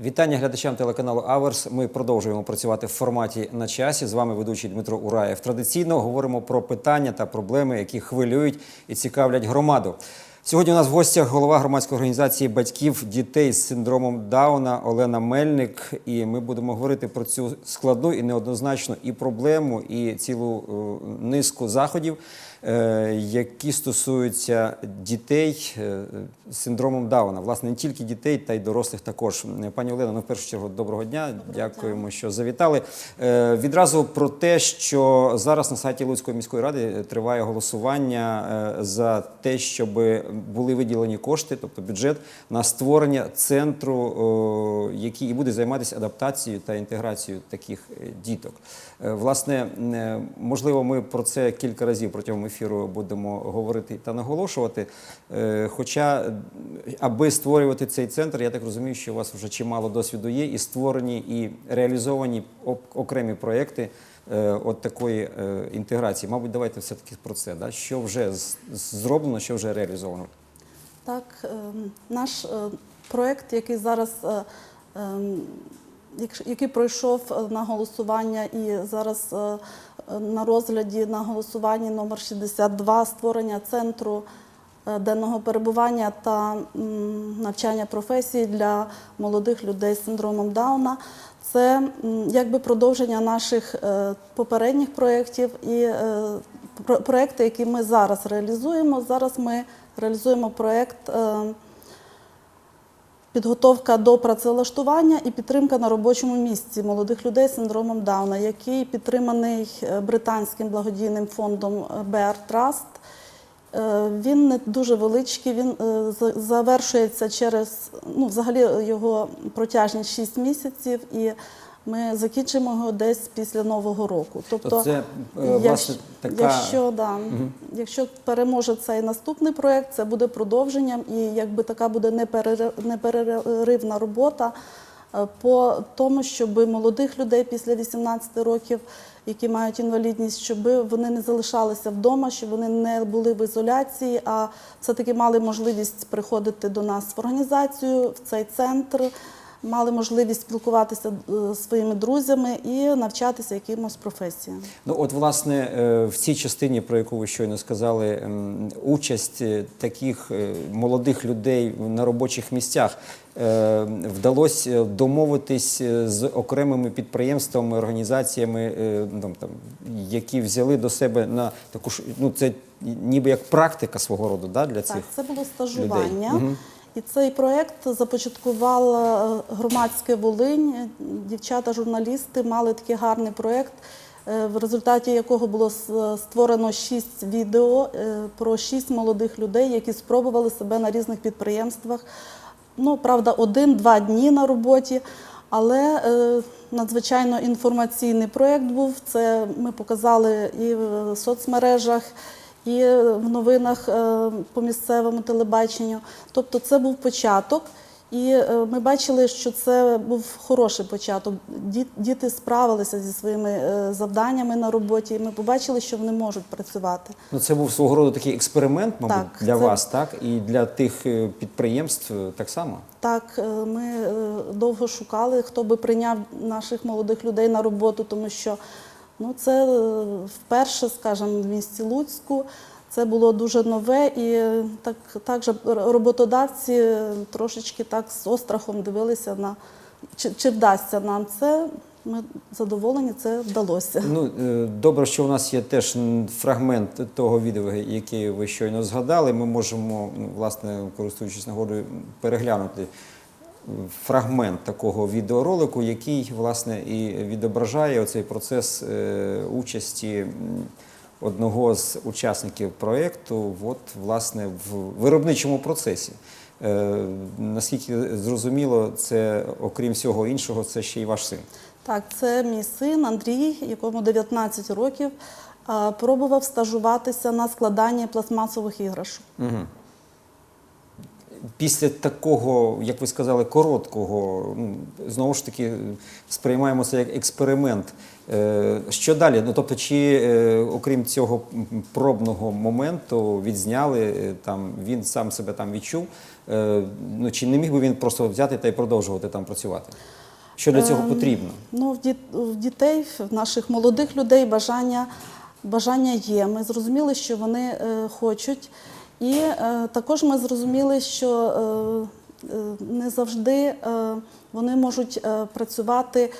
Вітання глядачам телеканалу Аверс. Ми продовжуємо працювати в форматі на часі. З вами ведучий Дмитро Ураєв. Традиційно говоримо про питання та проблеми, які хвилюють і цікавлять громаду. Сьогодні у нас в гостях голова громадської організації батьків дітей з синдромом Дауна Олена Мельник. І ми будемо говорити про цю складну і неоднозначну і проблему, і цілу е, низку заходів, які стосуються дітей е, з синдромом Дауна. Власне, не тільки дітей, та й дорослих також. Е, Пані Олено, ну в першу чергу, доброго дня. Дякуємо, що завітали. Е, Відразу про те, що зараз на сайті Луцької міської ради триває голосування е, за те, щоб були виділені кошти, тобто бюджет на створення центру, який і буде займатися адаптацією та інтеграцією таких е, діток. Е, Власне, е, можливо, ми про це кілька разів протягом ефіру будемо говорити та наголошувати. Е, Хоча, аби створювати цей центр, я так розумію, що у вас вже чимало досвіду є, і створені, і реалізовані окремі проекти е, от такої е, інтеграції. Мабуть, давайте все-таки про це. Що вже зроблено, що вже реалізовано. Так, наш проект, який зараз ем, який пройшов на голосування і зараз на розгляді на голосуванні номер 62 створення центру е, денного перебування та навчання професії для молодих людей з синдромом Дауна. Це якби продовження наших е, попередніх проєктів і е, про- проекти, які ми зараз реалізуємо. Зараз ми реалізуємо проєкт підготовка до працевлаштування і підтримка на робочому місці молодих людей з синдромом Дауна, який підтриманий е, британським благодійним фондом BR Trust. Е, Він не дуже величкий, він е, завершується через ну, взагалі його протяжність 6 місяців, і ми закінчимо його десь після Нового року. То це, е, власне, якщо, така- якщо, да, якщо переможе цей наступний проєкт, це буде продовженням, і якби така буде неперер- непереривна робота е, по тому, щоб молодих людей після 18 років, які мають інвалідність, щоб вони не залишалися вдома, щоб вони не були в ізоляції, а все-таки мали можливість приходити до нас в організацію, в цей центр. Мали можливість спілкуватися е, зі своїми друзями і навчатися якимось професіям. Ну, от, власне, е, в цій частині, про яку ви щойно сказали, ем, участь е, таких е, молодих людей на робочих місцях е, вдалося домовитись е, з окремими підприємствами, організаціями, е, ну, там, які взяли до себе на таку ж, ну, це ніби як практика свого роду да, для цих. Так, це було стажування. І цей проєкт започаткувала е, громадське Волинь. Дівчата-журналісти мали такий гарний проєкт, е, в результаті якого було створено шість відео е, про шість молодих людей, які спробували себе на різних підприємствах. Ну, правда, один-два дні на роботі. Але надзвичайно інформаційний проєкт був. Це ми показали і в соцмережах, і в новинах е, по місцевому телебаченню. Тобто це був початок. І е, ми бачили, що це був хороший початок. Ді- Діти справилися зі своїми е, завданнями на роботі, і ми побачили, що вони можуть працювати. Ну, це був свого роду такий експеримент, мабуть, Так, для це- вас, так? І для тих е, підприємств е, так само. Так, е, ми е, довго шукали, хто би прийняв наших молодих людей на роботу, тому що ну, це е, вперше, скажімо, в місті Луцьку. Це було дуже нове, і так, так же роботодавці трошечки так з острахом дивилися на чи, чи вдасться нам це. Ми задоволені, це вдалося. Ну, е, добре, що у нас є теж фрагмент того відео, яке ви щойно згадали. Ми можемо, ну, власне, користуючись нагодою, переглянути фрагмент такого відеоролику, який, власне, і відображає оцей процес е, участі одного з учасників проєкту, от, власне, в виробничому процесі. Е, Наскільки зрозуміло, це, окрім всього іншого, це ще й ваш син. Так, це мій син Андрій, якому 19 років, пробував стажуватися на складанні пластмасових іграшок. Угу. Після такого, як ви сказали, короткого, ну, знову ж таки, сприймаємо це як експеримент. Е, Що далі? Ну тобто, чи е, окрім цього пробного моменту відзняли е, там, він сам себе там відчув? Е, Ну чи не міг би він просто взяти та й продовжувати там працювати? Що для цього потрібно? Ну, в, в дітей, в наших молодих людей бажання, бажання є. Ми зрозуміли, що вони е, хочуть. І е, також ми зрозуміли, що е, е, не завжди е, вони можуть е, працювати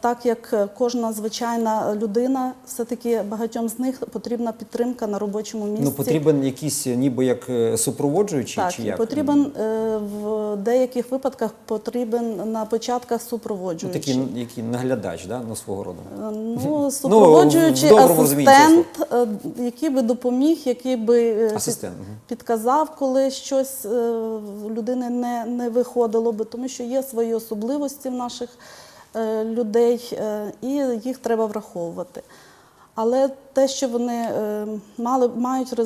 так, як кожна звичайна людина. Все-таки багатьом з них потрібна підтримка на робочому місці. Ну потрібен якийсь ніби як е, супроводжуючий Так, чи як? потрібен е, в деяких випадках потрібен на початках Ну, супроводжуючий. такий, який наглядач, да? ну, свого роду. Е, Ну, супроводжуючий розумінні асистент, е, який би допоміг, який би е, Асистент, підказав, коли щось е, людини не, не виходило би, тому що є свої особливості в наших е, людей, е, і їх треба враховувати. Але те, що вони е, мали, мають е,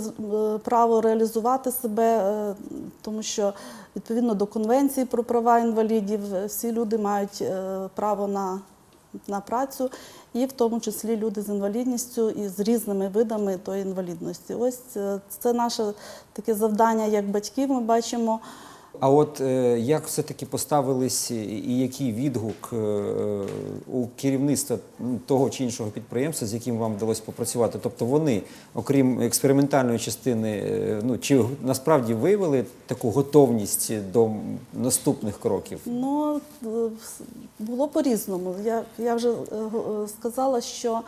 право реалізувати себе, е, тому що відповідно до Конвенції про права інвалідів, е, всі люди мають е, право на, на працю, і в тому числі люди з інвалідністю і з різними видами тої інвалідності. Ось е, це наше таке завдання як батьків. Ми бачимо. А от е, як все-таки поставились і- який відгук е, у керівництва того чи іншого підприємства, з яким вам вдалося попрацювати? Тобто вони, окрім експериментальної частини, е, ну чи насправді виявили таку готовність до наступних кроків? Ну, було по-різному. Я, я вже сказала, що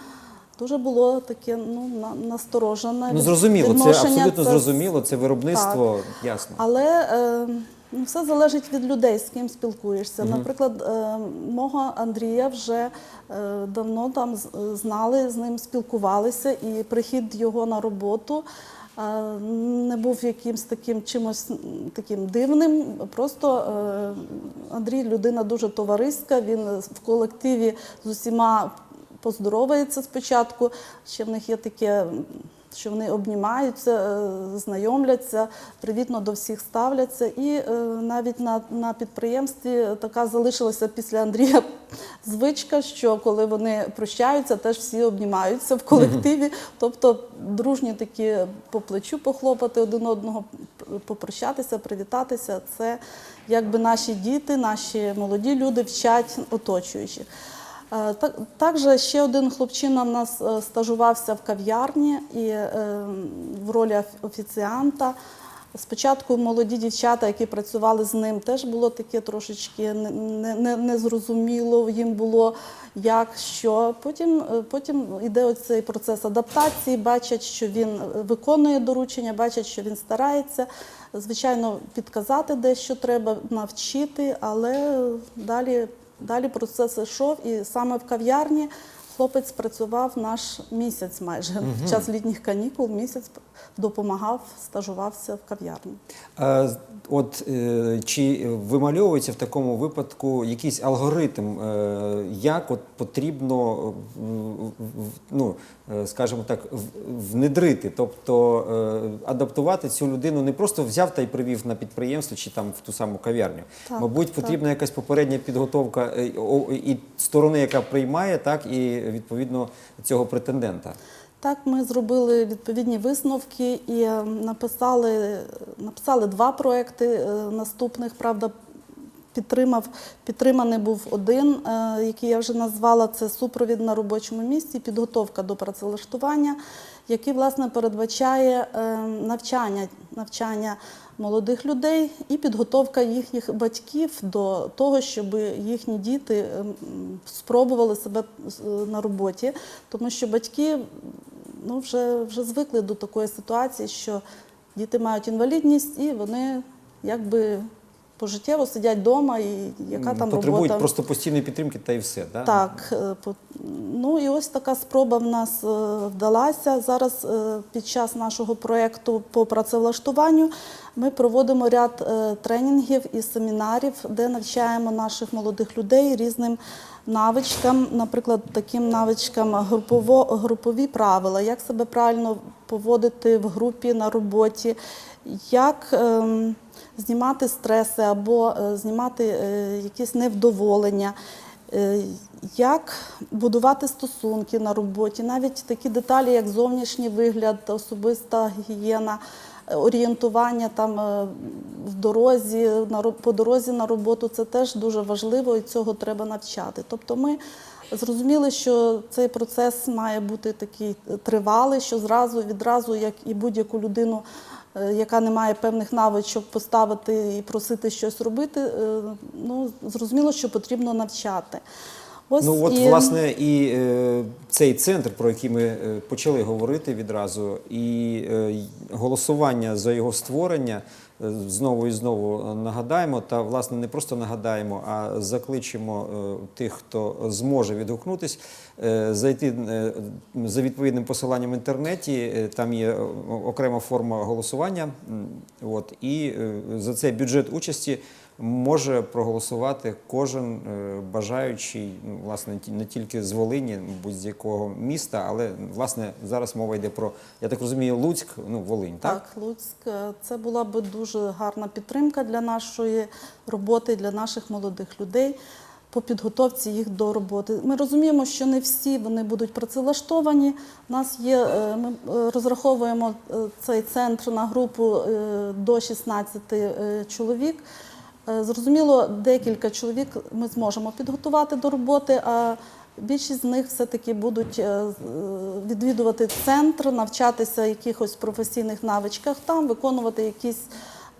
дуже було таке ну, на- насторожене. Ну зрозуміло, це абсолютно Це- зрозуміло, це виробництво, ясно. Але е, ну, все залежить від людей, з ким спілкуєшся. Наприклад, е, мого Андрія вже е, давно там знали, з ним спілкувалися, і прихід його на роботу. е, Не був якимсь таким чимось таким дивним. Просто Андрій людина дуже товариська. Він в колективі з усіма поздоровається спочатку. Ще в них є таке, що вони обнімаються, е, знайомляться, привітно до всіх ставляться. І е, навіть на, на підприємстві така залишилася після Андрія звичка, що коли вони прощаються, теж всі обнімаються в колективі. Тобто дружні такі по плечу похлопати один одного, попрощатися, привітатися. Це якби наші діти, наші молоді люди вчать оточуючих. Е, так- Також ще один хлопчина в нас е, стажувався в кав'ярні і е, в ролі офіціанта. Спочатку молоді дівчата, які працювали з ним, теж було таке трошечки не- не- не- незрозуміло їм було, як що. Потім, йде оцей процес адаптації, бачать, що він виконує доручення, бачать, що він старається. Звичайно, підказати дещо треба, навчити, але далі Далі процес йшов, і саме в кав'ярні хлопець працював наш місяць майже. В час літніх канікул місяць допомагав, стажувався в кав'ярні. От е, чи вимальовується в такому випадку якийсь алгоритм, е, як от потрібно, е, ну скажімо так, внедрити, тобто адаптувати цю людину не просто взяв та й привів на підприємство чи там в ту саму кав'ярню. Так, Мабуть, так. потрібна якась попередня підготовка і сторони, яка приймає, так і відповідно цього претендента. Так, ми зробили відповідні висновки і е, написали, написали два проекти е, наступних. Правда, підтримав, підтриманий був один, е, який я вже назвала. Це супровід на робочому місці, підготовка до працевлаштування, який власне передбачає е, навчання, навчання молодих людей і підготовка їхніх батьків до того, щоб їхні діти е, спробували себе е, на роботі, тому що батьки ну, вже, вже звикли до такої ситуації, що діти мають інвалідність і вони якби пожиттєво сидять вдома, і яка там Потребують робота. просто постійної підтримки та й все. Да? Так, е, ну і ось така спроба в нас е, вдалася. Зараз е, під час нашого проєкту по працевлаштуванню Ми проводимо ряд тренінгів і семінарів, де навчаємо наших молодих людей різним навичкам, наприклад, таким навичкам групово, групові правила, як себе правильно поводити в групі на роботі, як ем, знімати стреси або е, знімати е, якісь невдоволення. Е, Як будувати стосунки на роботі, навіть такі деталі, як зовнішній вигляд, особиста гігієна, орієнтування там в дорозі, по дорозі на роботу, це теж дуже важливо і цього треба навчати. Тобто ми зрозуміли, що цей процес має бути такий тривалий, що зразу відразу, як і будь-яку людину яка не має певних навичок поставити і просити щось робити, е, ну зрозуміло, що потрібно навчати. Ось Ну от і- власне і е, цей центр, про який ми е, почали говорити відразу, і е, голосування за його створення е, знову і знову нагадаємо. Та власне не просто нагадаємо, а закличемо е, тих, хто зможе відгукнутись, е, зайти е, за відповідним посиланням в інтернеті. е, Там є е, окрема форма голосування. От і е, за цей бюджет участі може проголосувати кожен е, бажаючий, ну, власне, не тільки з Волині, будь-якого міста, але власне зараз мова йде про, я так розумію, Луцьк, ну Волинь, так? Так, Луцьк, е, це була би дуже гарна підтримка для нашої роботи, для наших молодих людей по підготовці їх до роботи. Ми розуміємо, що не всі вони будуть працевлаштовані. У нас є, е, ми розраховуємо цей центр на групу до 16 е, чоловік. Е, Зрозуміло, декілька чоловік ми зможемо підготувати до роботи, а більшість з них все-таки будуть е, е, відвідувати центр, навчатися якихось професійних навичках там, виконувати якісь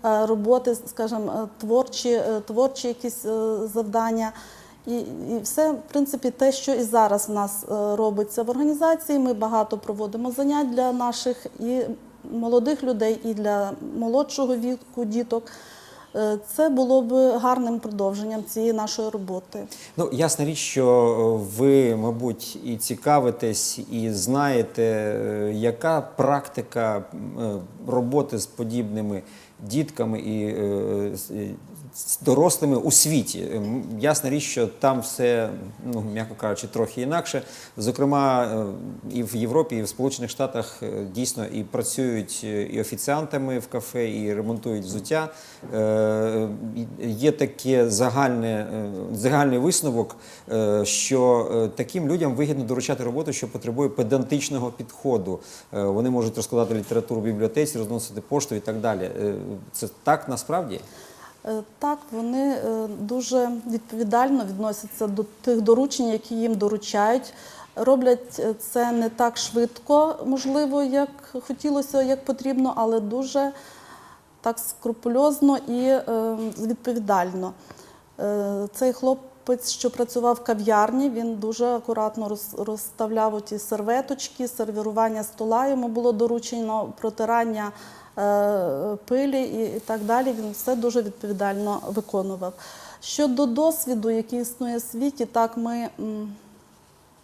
роботи, скажімо, творчі, творчі якісь завдання. І, і все, в принципі, те, що і зараз в нас робиться в організації. Ми багато проводимо занять для наших і молодих людей, і для молодшого віку діток. Е, Це було б гарним продовженням цієї нашої роботи. Ну, ясна річ, що е, ви, мабуть, і цікавитесь, і знаєте, е, яка практика роботи з подібними дітками і дорослими у світі. Е, Ясна річ, що там все, ну, м'яко кажучи, трохи інакше. Зокрема, е, і в Європі, і в Сполучених Штатах е, дійсно і працюють е, і офіціантами в кафе, і ремонтують взуття. Є таке загальне, загальний висновок, що таким людям вигідно доручати роботу, що потребує педантичного підходу. Вони можуть розкладати літературу в бібліотеці, розносити пошту і так далі. Це так насправді? Е, Так, вони е, дуже відповідально відносяться до тих доручень, які їм доручають. Роблять е, це не так швидко, можливо, як хотілося, як потрібно, але дуже так скрупульозно і відповідально. Цей хлопець, що працював в кав'ярні, він дуже акуратно роз- розставляв ті серветочки, сервірування стола. Йому було доручено протирання пилі і, так далі. Він все дуже відповідально виконував. Щодо досвіду, який існує в світі, так ми.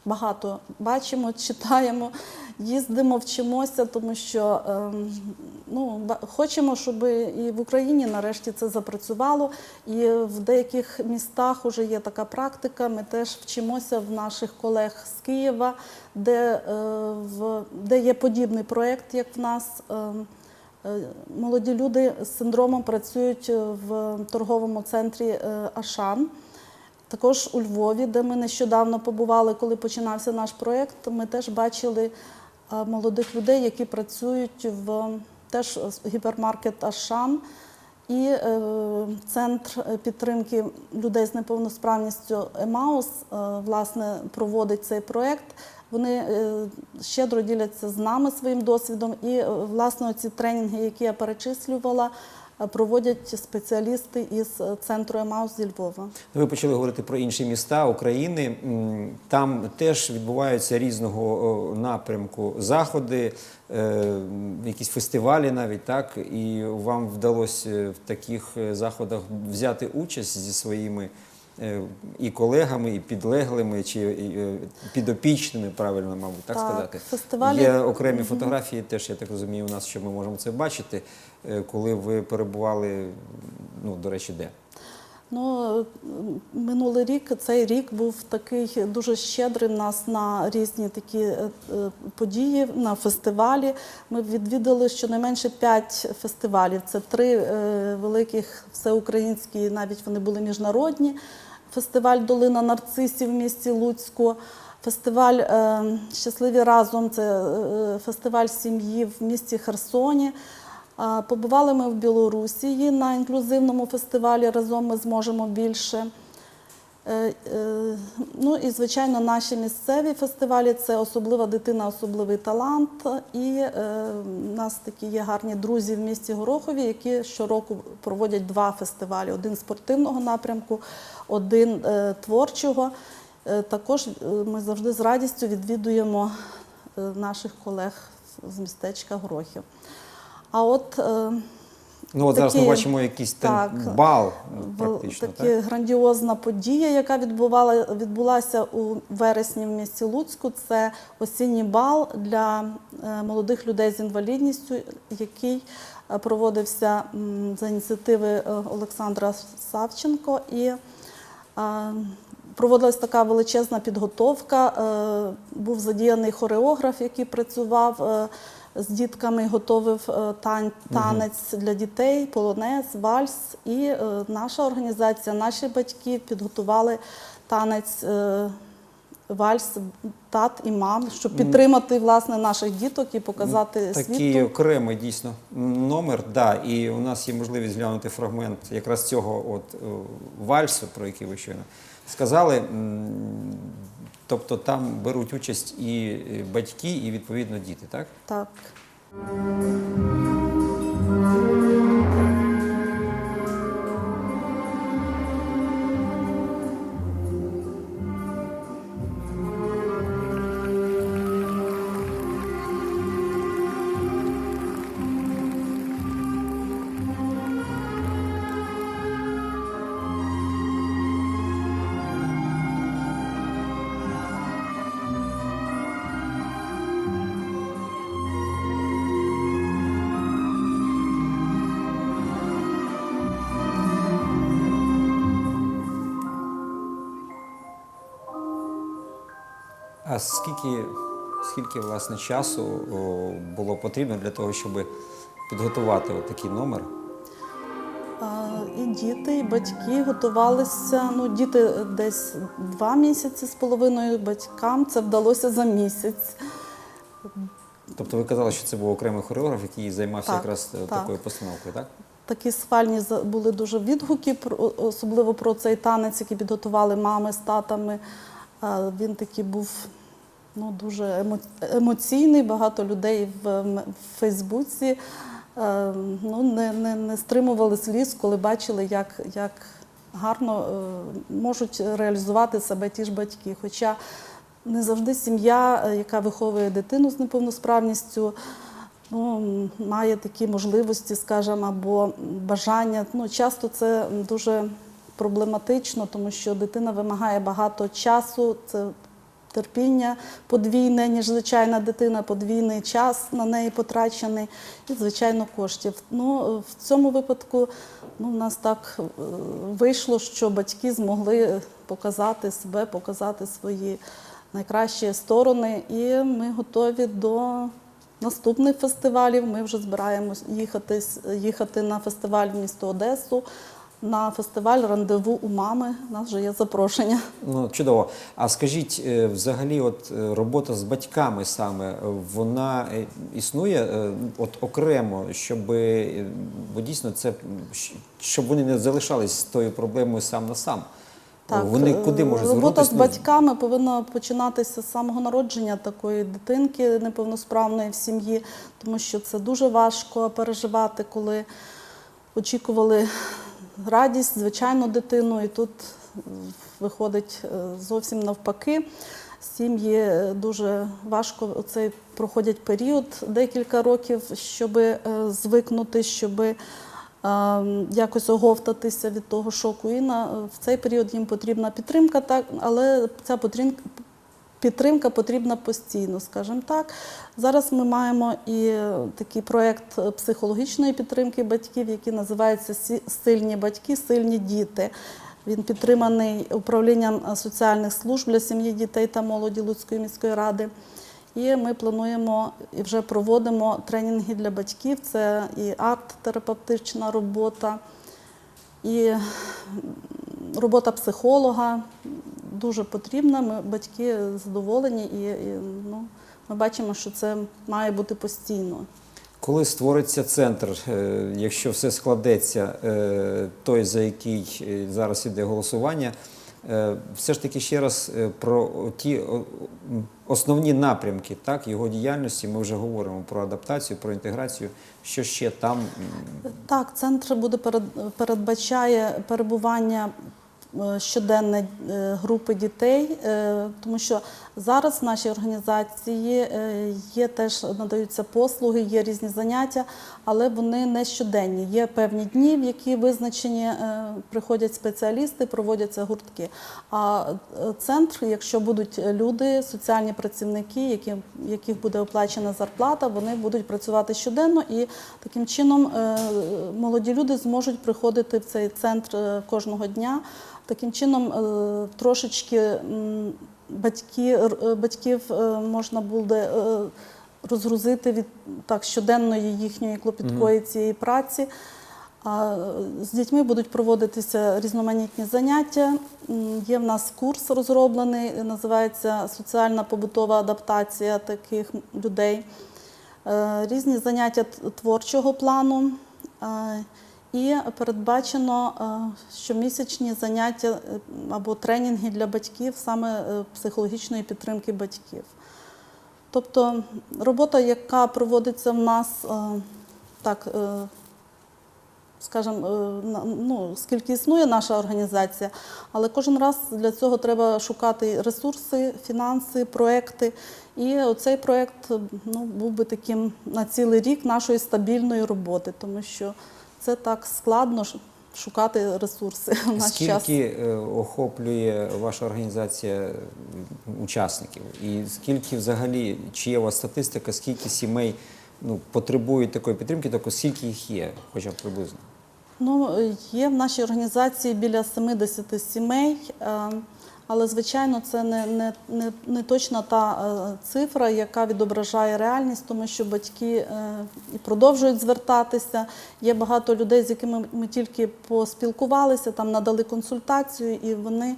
багато бачимо, читаємо, їздимо, вчимося, тому що ем, ну, хочемо, щоб і в Україні нарешті це запрацювало. І в деяких містах вже є така практика. Ми теж вчимося в наших колег з Києва, де, е, де є подібний проєкт, як в нас. Е, Молоді люди з синдромом працюють е, в торговому центрі е, Ашан. Також у Львові, де ми нещодавно побували, коли починався наш проєкт, ми теж бачили молодих людей, які працюють в теж гіпермаркет Ашан і центр підтримки людей з неповносправністю Емаус власне проводить цей проєкт. Вони е, щедро діляться з нами своїм досвідом, і е, власне ці тренінги, які я перечислювала, е, проводять спеціалісти із центру Емаус зі Львова. Ви почали говорити про інші міста України. Там теж відбуваються різного напрямку заходи, якісь фестивалі навіть так. І вам вдалося в таких заходах взяти участь зі своїми і колегами, і підлеглими, чи е, підопічними, правильно, мабуть, так, Так, сказати. фестивалі- Є окремі фотографії, теж я так розумію, у нас, що ми можемо це бачити, е, коли ви перебували, ну, до речі, де? Ну, е, минулий рік, цей рік був такий дуже щедрий в нас на різні такі е, е, події, на фестивалі. Ми відвідали щонайменше п'ять фестивалів. Це три е, великих всеукраїнські, навіть вони були міжнародні. Фестиваль Долина нарцисів в місті Луцьку. Фестиваль е, Щасливі разом це е, фестиваль сім'ї в місті Херсоні. Побували ми в Білорусі на інклюзивному фестивалі разом ми зможемо більше. Е, е, Ну і звичайно, наші місцеві фестивалі це особлива дитина, особливий талант. І е, в нас такі є гарні друзі в місті Горохові, які щороку проводять два фестивалі: один спортивного напрямку, один творчого. Також ми завжди з радістю відвідуємо наших колег з містечка Горохів. А от Ну, от зараз ми бачимо якийсь там бал, практично, така так? грандіозна подія, яка відбувала, відбулася у вересні в місті Луцьку. Це осінній бал для е, молодих людей з інвалідністю, який е, проводився за ініціативи е, Олександра Савченко. І проводилась така величезна підготовка. Був задіяний хореограф, який працював. З дітками готовив е, танець для дітей, полонез, вальс. І е, наша організація, наші батьки підготували танець е, вальс тат і мам, щоб підтримати власне наших діток і показати Такий світу. окремий дійсно номер, да, і у нас є можливість глянути фрагмент якраз цього от е, вальсу, про який ви щойно сказали. Тобто там беруть участь і е, батьки, і відповідно діти, так? Так. А скільки, скільки власне часу було потрібно для того, щоб підготувати такий номер? І діти, і батьки готувалися. Ну, діти десь два місяці з половиною, батькам це вдалося за місяць. Тобто ви казали, що це був окремий хореограф, який займався Так, якраз е, так. такою постановкою, так? Такі схвальні були дуже відгуки, особливо про цей танець, який підготували мами з татами. Він такий був ну, дуже емо- емоційний. Багато людей в, Фейсбуці е, ну, не, не, не стримували сліз, коли бачили, як, як гарно е, можуть реалізувати себе ті ж батьки. Хоча не завжди сім'я, е, яка виховує дитину з неповносправністю, ну, має такі можливості, скажімо, або бажання. Ну, часто це дуже проблематично, тому що дитина вимагає багато часу. Це терпіння подвійне, ніж звичайна дитина, подвійний час на неї потрачений і, звичайно, коштів. Ну, в цьому випадку ну, в нас так е, вийшло, що батьки змогли показати себе, показати свої найкращі сторони, і ми готові до наступних фестивалів. Ми вже збираємось їхати, їхати на фестиваль в місто Одесу, на фестиваль рандеву у мами. У нас вже є запрошення. Ну, чудово. А скажіть, е, взагалі, от е, робота з батьками саме, е, вона існує от окремо, щоб бо дійсно це щоб вони не залишались з тою проблемою сам на сам. вони е, куди можуть робота з батьками повинна починатися з самого народження такої дитинки неповносправної в сім'ї, тому що це дуже важко переживати, коли очікували радість, звичайну дитину, і тут е, виходить е, зовсім навпаки. Сім'ї е, дуже важко цей проходять період декілька років, щоб звикнути, щоб е, якось оговтатися від того шоку. І в цей період їм потрібна підтримка, але ця підтримка, потрібна постійно, скажімо так. Зараз ми маємо і такий проєкт психологічної підтримки батьків, який називається Сильні батьки, сильні діти. Він підтриманий управлінням соціальних служб для сім'ї, дітей та молоді Луцької міської ради. І ми плануємо і вже проводимо тренінги для батьків. Це і арт-терапевтична робота, і робота психолога дуже потрібна. Ми батьки задоволені, і, і ну, ми бачимо, що це має бути постійно. Коли створиться центр, е, якщо все складеться, е, той, за який е, зараз іде голосування, все ж таки ще раз про ті основні напрямки так, його діяльності. Ми вже говоримо про адаптацію, про інтеграцію. Що ще там? Так, центр буде перед- передбачає перебування е, щоденне е, групи дітей, е, тому що зараз в нашій організації є теж надаються послуги, є різні заняття, але вони не щоденні. Є певні дні, в які визначені приходять спеціалісти, проводяться гуртки. А центр, якщо будуть люди, соціальні працівники, які, яких буде оплачена зарплата, вони будуть працювати щоденно і таким чином молоді люди зможуть приходити в цей центр кожного дня. Таким чином е, трошечки батьки, е, батьків е, можна буде розгрузити від так щоденної їхньої клопіткої цієї праці. А з дітьми будуть проводитися різноманітні заняття. Є в нас курс розроблений, називається Соціальна побутова адаптація таких людей. Різні заняття творчого плану. І передбачено е, щомісячні заняття е, або тренінги для батьків, саме е, психологічної підтримки батьків. Тобто робота, яка проводиться в нас, так, скажімо, ну, скільки існує наша організація, але кожен раз для цього треба шукати ресурси, фінанси, проекти. І оцей проект ну, був би таким на цілий рік нашої стабільної роботи, тому що це так складно шукати ресурси в наш. Скільки е, охоплює ваша організація учасників? І скільки взагалі, чи є у вас статистика, скільки сімей ну, потребують такої підтримки, тобто скільки їх є, хоча б приблизно? Ну, є в нашій організації біля 70 сімей, е, але звичайно це не, не, не, не точна та е, цифра, яка відображає реальність, тому що батьки е, і продовжують звертатися. Є багато людей, з якими ми тільки поспілкувалися, там надали консультацію, і вони.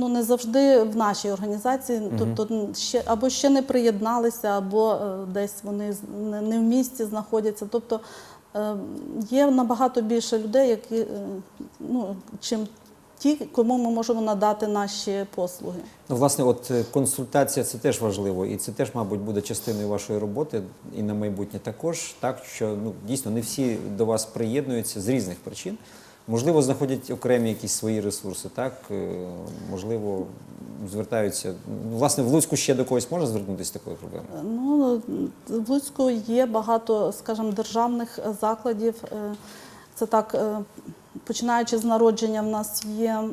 Ну, не завжди в нашій організації, тобто ще або ще не приєдналися, або е, десь вони не, в місті знаходяться. Тобто є набагато більше людей, які ну, чим ті, кому ми можемо надати наші послуги. Ну, власне, от е, консультація це теж важливо, і це теж, мабуть, буде частиною вашої роботи і на майбутнє також. Так що ну дійсно не всі до вас приєднуються з різних причин. Можливо, знаходять окремі якісь свої ресурси, так е, можливо, звертаються. Ну, власне, в Луцьку ще до когось можна звернутися такою проблемою? Ну, в Луцьку є багато, скажімо, державних е, закладів. Е, Це так, е, починаючи з народження, в нас є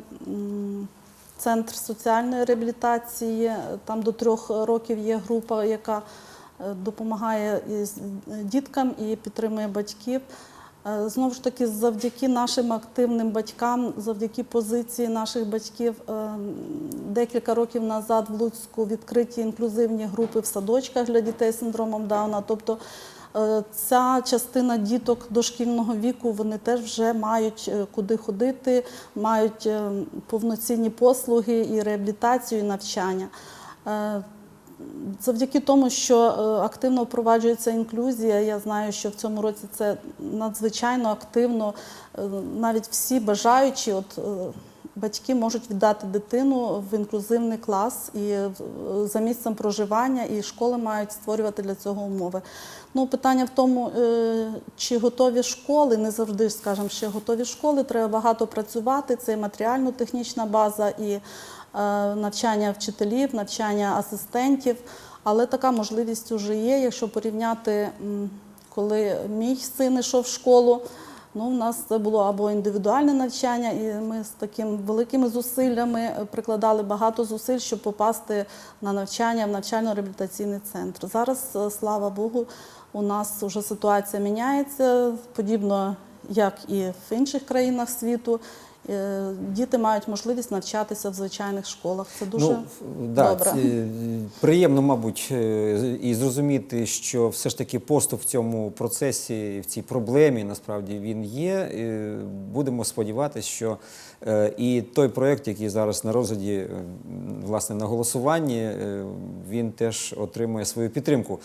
центр соціальної реабілітації. Там до трьох років є група, яка е, допомагає діткам і підтримує батьків. Е, Знову ж таки, завдяки нашим активним батькам, завдяки позиції наших батьків, е, декілька років назад в Луцьку відкриті інклюзивні групи в садочках для дітей з синдромом Дауна. Тобто е, ця частина діток дошкільного віку вони теж вже мають е, куди ходити, мають е, повноцінні послуги і реабілітацію, і навчання. Е, Завдяки тому, що е, активно впроваджується інклюзія, я знаю, що в цьому році це надзвичайно активно. Е, Навіть всі бажаючі, от е, батьки можуть віддати дитину в інклюзивний клас і е, за місцем проживання, і школи мають створювати для цього умови. Ну, питання в тому, е, чи готові школи, не завжди скажемо, ще готові школи. Треба багато працювати. Це і матеріально-технічна база, і е, навчання вчителів, навчання асистентів. Але така можливість вже є. Якщо порівняти, коли мій син йшов в школу, Ну, у нас це було або індивідуальне навчання, і ми з такими великими зусиллями е, прикладали багато зусиль, щоб попасти на навчання в навчально-реабілітаційний центр. Зараз, е, слава Богу, у нас вже ситуація міняється, подібно як і в інших країнах світу. Е, Діти мають можливість навчатися в звичайних школах. Це дуже ну, да, добре. це, приємно, мабуть, е, і зрозуміти, що все ж таки поступ в цьому процесі, в цій проблемі, насправді він є. Будемо сподіватися, що е, і той проєкт, який зараз на розгляді, власне, на голосуванні, він теж отримує свою підтримку.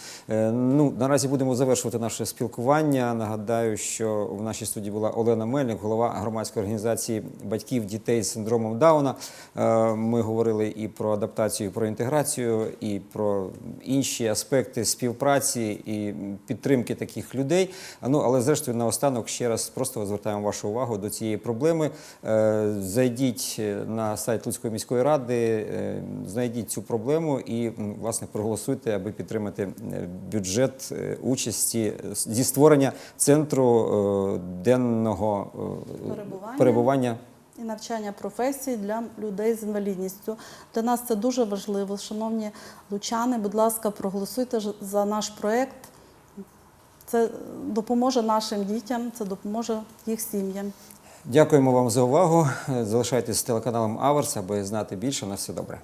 Ну, наразі будемо завершувати наше спілкування. Нагадаю, що в нашій студії була Олена Мельник, голова громадської організації батьків дітей з синдромом Дауна. Е, Ми говорили і про адаптацію, і про інтеграцію, і про інші аспекти співпраці і підтримки таких людей. Ну, але зрештою, наостанок ще раз просто звертаємо вашу увагу до цієї проблеми. Е, Зайдіть на сайт Луцької міської ради, е, знайдіть цю проблему і власне проголосуйте, аби підтримати е, бюджет е, участі зі створення центру е, денного е, Перебування. перебування і навчання професій для людей з інвалідністю. Для нас це дуже важливо. Шановні лучани, будь ласка, проголосуйте за наш проєкт. Це допоможе нашим дітям, це допоможе їх сім'ям. Дякуємо вам за увагу. Залишайтесь з телеканалом Аверс, аби знати більше. На все добре.